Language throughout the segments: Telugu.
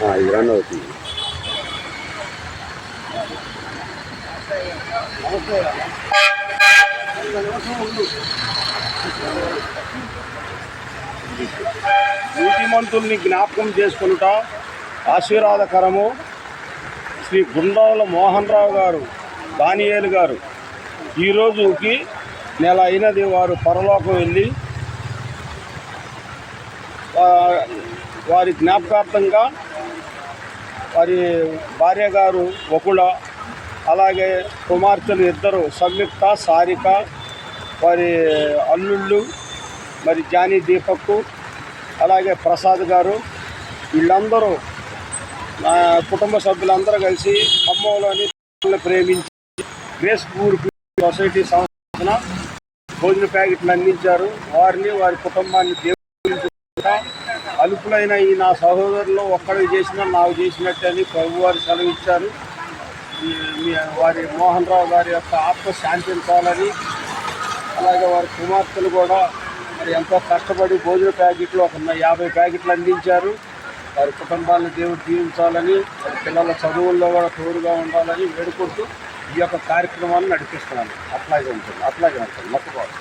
ఇది రన్ అవుతుంది నీతిమంతుల్ని జ్ఞాపకం చేసుకుంటా ఆశీర్వాదకరము. శ్రీ గుండాల మోహన్ రావు గారు దానియేలు గారు ఈరోజుకి నెల అయినది వారు పరలోకం వెళ్ళి వారి జ్ఞాపకార్థంగా వారి భార్య గారు వకుళ అలాగే కుమార్తెలు ఇద్దరు సంయుక్త సారిక వారి అల్లుళ్ళు మరి జానీ దీపక్ అలాగే ప్రసాద్ గారు వీళ్ళందరూ నా కుటుంబ సభ్యులందరూ కలిసి ఖమ్మంలోని ప్రేమించి గ్రేస్ పూర్ సొసైటీ సంస్థన భోజన ప్యాకెట్లు అందించారు. వారిని వారి కుటుంబాన్ని దేవుడు అలుపులైన ఈ నా సహోదరులు ఒక్కడికి చేసినా నాకు చేసినట్టని అని ప్రభు వారు సెలవిచ్చారు మీ వారి మోహన్ రావు గారి యొక్క ఆత్మ శాంతించాలని అలాగే వారి కుమార్తెలు కూడా మరి ఎంతో కష్టపడి భోజన ప్యాకెట్లు ఒక యాభై ప్యాకెట్లు అందించారు. వారి కుటుంబాలను దేవుడు దీవించాలని వారి పిల్లల చదువుల్లో కూడా తోడుగా ఉండాలని వేడుకుంటూ ఈ యొక్క కార్యక్రమాన్ని నడిపిస్తున్నాను. అట్లాగే ఉంటుంది. అట్లాగే ఉంటుంది. మొక్కుకోవాలి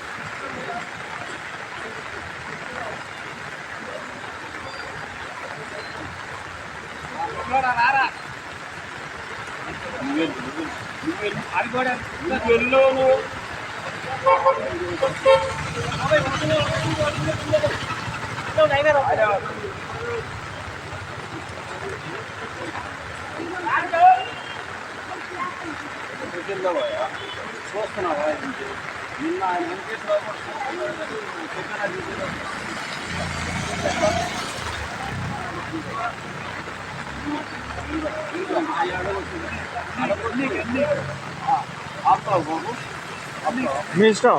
చూస్తున్నావా నిన్న ఆయన వెంకటేశ్వరరావు కూడా చూస్తున్నాడు. చెప్పానా నీకు?